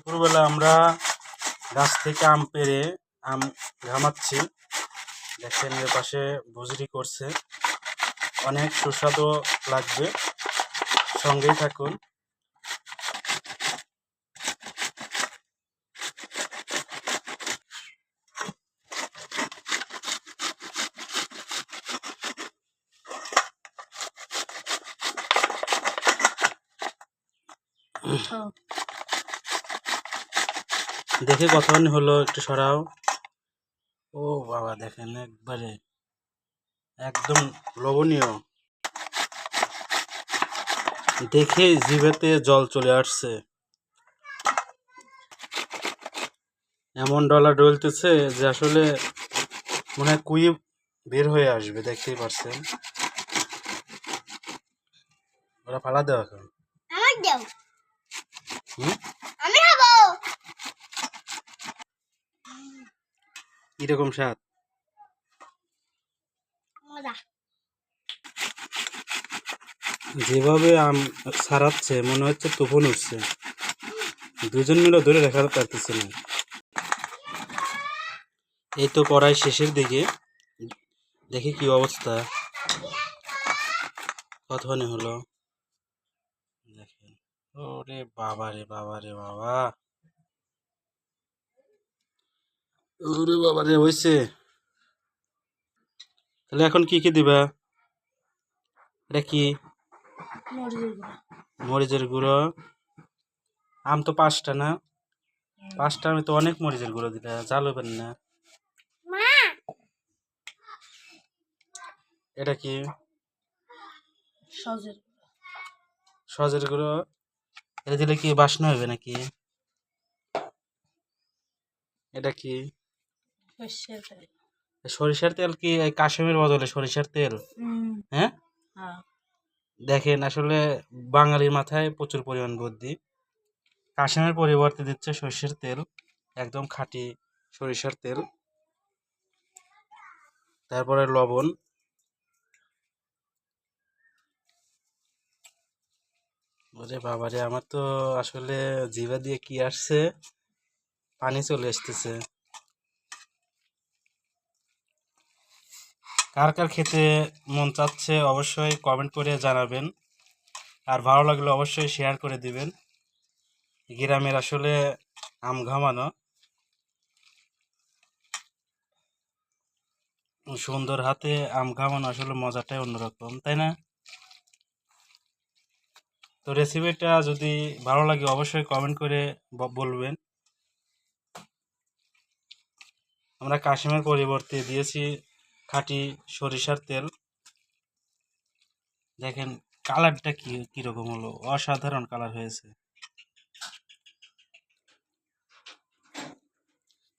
দুপুরবেলা আমরা গাছ থেকে আম পেরে আম ঘামাচ্ছি। দেখেন এর পাশে ভুজরি করছে। অনেক সুস্বাদু লাগবে। সঙ্গেই থাকুন। দেখে কতক্ষণ হলো একটু সরাও। ও বাবা দেখেন একবারে একদম লবণীয় দেখে জিভেতে জল চলে আসছে। এমন ডলা ডলতেছে যে আসলে মনে হয় কুই বের হয়ে আসবে দেখতেই পারছেন। ওরা ফালা দেওয়া এখন আমার দাও হুম আমি খাব কীরকম স্বাদ? যেভাবে আম সারাচ্ছে মনে হচ্ছে তুফান উঠছে। দুজন মিলে ধরে রাখা পারতেছে না। এই তো পড়ায় শেষের দিকে। দেখি কি অবস্থা। কতক্ষণে হলো? দেখেন। ওরে বাবা রে বাবা রে বাবা। ওরে বাবা রে হয়েছে তাহলে এখন কি কি দিবা? এটা কি? মরিচের গুঁড়ো। আম তো পাঁচটা না? পাঁচটা আমি তো অনেক মরিচের গুঁড়ো দিলে জাল হবেন না। এটা কি? সজের সজের গুঁড়ো। এটা দিলে কি বাসনা হবে নাকি? এটা কি? সর্ষের তেল। সরিষার তেল কি এই কাশ্মীর বদলে সরিষার তেল? হ্যাঁ? হ্যাঁ। দেখেন আসলে বাঙালির মাথায় প্রচুর পরিমাণ বুদ্ধি। কাশ্মীর পরিবর্তে দিচ্ছে সর্ষের তেল একদম খাঁটি সরিষার তেল। তারপরে লবণ। ওরে বাবারে আমার তো আসলে জিভা দিয়ে কি আসছে? পানি চলে আসতেছে। কার কার খেতে মন চাচ্ছে অবশ্যই কমেন্ট করে জানাবেন। আর ভালো লাগলে অবশ্যই শেয়ার করে দিবেন। গ্রামের আসলে আম ঘামানো। সুন্দর হাতে আম ঘামানো আসলে মজাটাই অন্যরকম, তাই না? তো রেসিপিটা যদি ভালো লাগে অবশ্যই কমেন্ট করে বলবেন। আমরা কাশিমের পরিবর্তে দিয়েছি খাঁটি সরিষার তেল। দেখেন কালারটা কি, কীরকম হলো? অসাধারণ কালার হয়েছে।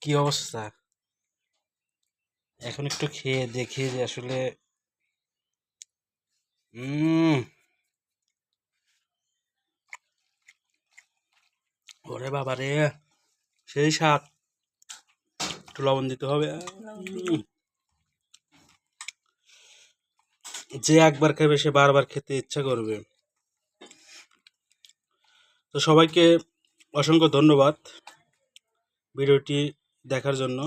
কি অবস্থা? এখন একটু খেয়ে দেখি যে আসলে ওরে বাবা রে সেই স্বাদ। একটু লবণ দিতে হবে। যে একবার খাবে সে বারবার খেতে ইচ্ছা করবে। তো সবাইকে অসংখ্য ধন্যবাদ ভিডিওটি দেখার জন্য।